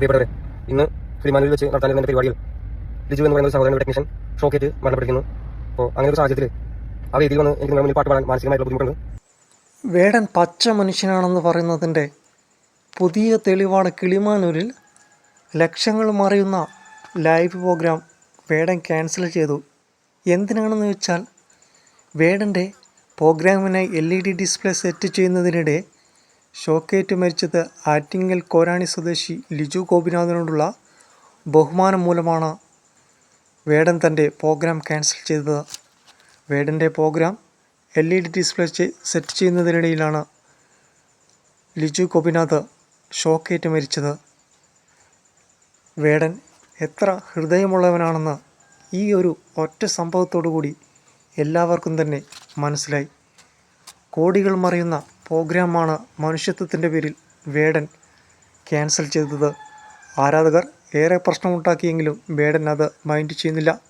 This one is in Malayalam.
പ്രിയപ്പെട്ടവരെ ഇന്ന് ശ്രീമാനൂരിൽ വെച്ച് നടത്താനിരുന്ന എന്റെ പരിപാടിയിൽ ലിജു എന്ന് പറയുന്ന സഹോദരൻ ടെക്നീഷ്യൻ ഷോക്കേറ്റ് മരണപ്പെട്ടിരിക്കുന്നു. അപ്പോൾ അങ്ങനെ ഒരു സാഹചര്യത്തിൽ ആ വേദിയിൽ വന്ന് എനിക്ക് മുന്നിൽ പാട്ട് പാടാൻ മാനസികമായിട്ടുള്ള ബുദ്ധിമുട്ടുണ്ട്. വേടൻ പച്ച മനുഷ്യനാണെന്ന് പറയുന്നതിന്റെ പുതിയ തെളിവാണ് കിളിമാനൂരിൽ ലക്ഷങ്ങൾ മറിയുന്ന ലൈവ് പ്രോഗ്രാം വേടൻ ക്യാൻസൽ ചെയ്തു. എന്തിനാണെന്ന് വെച്ചാൽ വേടന്റെ പ്രോഗ്രാമിനായി L E D display set ചെയ്യുന്നതിനിടെ ഷോക്കേറ്റ് മരിച്ചത് ആറ്റിങ്ങൽ കോരാണി സ്വദേശി ലിജു ഗോപിനാഥനോടുള്ള ബഹുമാനം മൂലമാണ് വേടൻ തന്റെ പ്രോഗ്രാം ക്യാൻസൽ ചെയ്തത്. വേടന്റെ program L E D display set ചെയ്യുന്നതിനിടയിലാണ് Liju Gopinath ഷോക്കേറ്റ് മരിച്ചത്. വേടൻ എത്ര ഹൃദയമുള്ളവനാണെന്ന് ഈ ഒരു ഒറ്റ സംഭവത്തോടു കൂടി എല്ലാവർക്കും തന്നെ മനസ്സിലായി. കോടികൾ മറിയുന്ന പ്രോഗ്രാമാണ് മനുഷ്യത്വത്തിന്റെ പേരിൽ വേടൻ ക്യാൻസൽ ചെയ്തത്. ആരാധകർ ഏറെ പ്രശ്നമുണ്ടാക്കിയെങ്കിലും വേടൻ അത് മൈൻഡ് ചെയ്യുന്നില്ല.